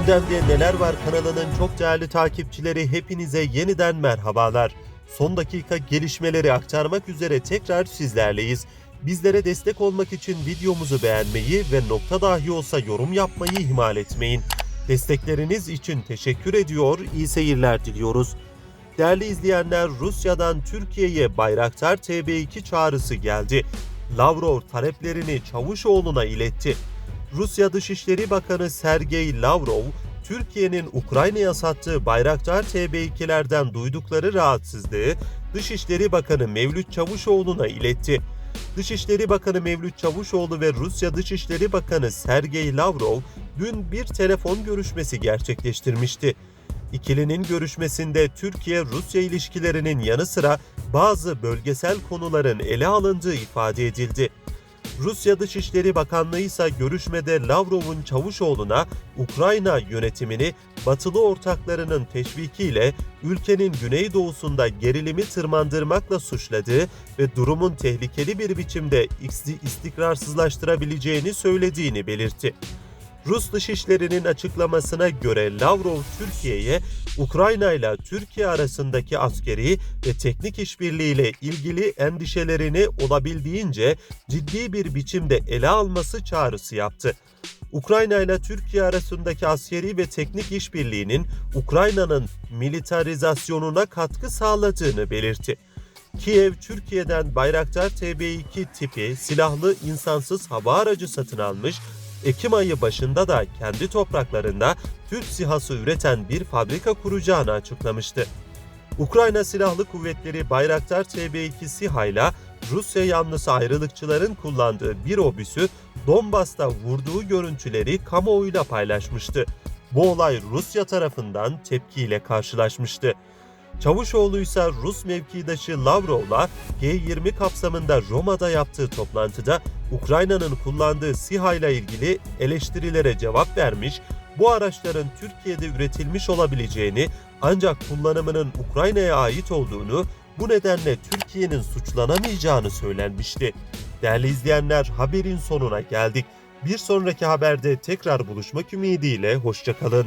Gündemde Neler Var kanalının çok değerli takipçileri hepinize yeniden merhabalar. Son dakika gelişmeleri aktarmak üzere tekrar sizlerleyiz. Bizlere destek olmak için videomuzu beğenmeyi ve nokta dahi olsa yorum yapmayı ihmal etmeyin. Destekleriniz için teşekkür ediyor, iyi seyirler diliyoruz. Değerli izleyenler, Rusya'dan Türkiye'ye Bayraktar TB2 çağrısı geldi. Lavrov taleplerini Çavuşoğlu'na iletti. Rusya Dışişleri Bakanı Sergey Lavrov, Türkiye'nin Ukrayna'ya sattığı Bayraktar TB2'lerden duydukları rahatsızlığı Dışişleri Bakanı Mevlüt Çavuşoğlu'na iletti. Dışişleri Bakanı Mevlüt Çavuşoğlu ve Rusya Dışişleri Bakanı Sergey Lavrov dün bir telefon görüşmesi gerçekleştirmişti. İkilinin görüşmesinde Türkiye-Rusya ilişkilerinin yanı sıra bazı bölgesel konuların ele alındığı ifade edildi. Rusya Dışişleri Bakanlığı ise görüşmede Lavrov'un Çavuşoğlu'na Ukrayna yönetimini batılı ortaklarının teşvikiyle ülkenin güneydoğusunda gerilimi tırmandırmakla suçladığı ve durumun tehlikeli bir biçimde isti- istikrarsızlaştırabileceğini söylediğini belirtti. Rus Dışişleri'nin açıklamasına göre Lavrov Türkiye'ye Ukrayna ile Türkiye arasındaki askeri ve teknik işbirliğiyle ilgili endişelerini olabildiğince ciddi bir biçimde ele alması çağrısı yaptı. Ukrayna ile Türkiye arasındaki askeri ve teknik işbirliğinin Ukrayna'nın militarizasyonuna katkı sağladığını belirtti. Kiev, Türkiye'den Bayraktar TB2 tipi silahlı insansız hava aracı satın almış Ekim ayı başında da kendi topraklarında Türk SİHA'sı üreten bir fabrika kuracağını açıklamıştı. Ukrayna Silahlı Kuvvetleri Bayraktar TB2 SİHA ile Rusya yanlısı ayrılıkçıların kullandığı bir obüsü Donbas'ta vurduğu görüntüleri kamuoyuyla paylaşmıştı. Bu olay Rusya tarafından tepkiyle karşılaşmıştı. Çavuşoğlu ise Rus mevkidaşı Lavrov'la G20 kapsamında Roma'da yaptığı toplantıda Ukrayna'nın kullandığı SİHA ile ilgili eleştirilere cevap vermiş, bu araçların Türkiye'de üretilmiş olabileceğini ancak kullanımının Ukrayna'ya ait olduğunu, bu nedenle Türkiye'nin suçlanamayacağını söylenmişti. Değerli izleyenler haberin sonuna geldik. Bir sonraki haberde tekrar buluşmak ümidiyle hoşçakalın.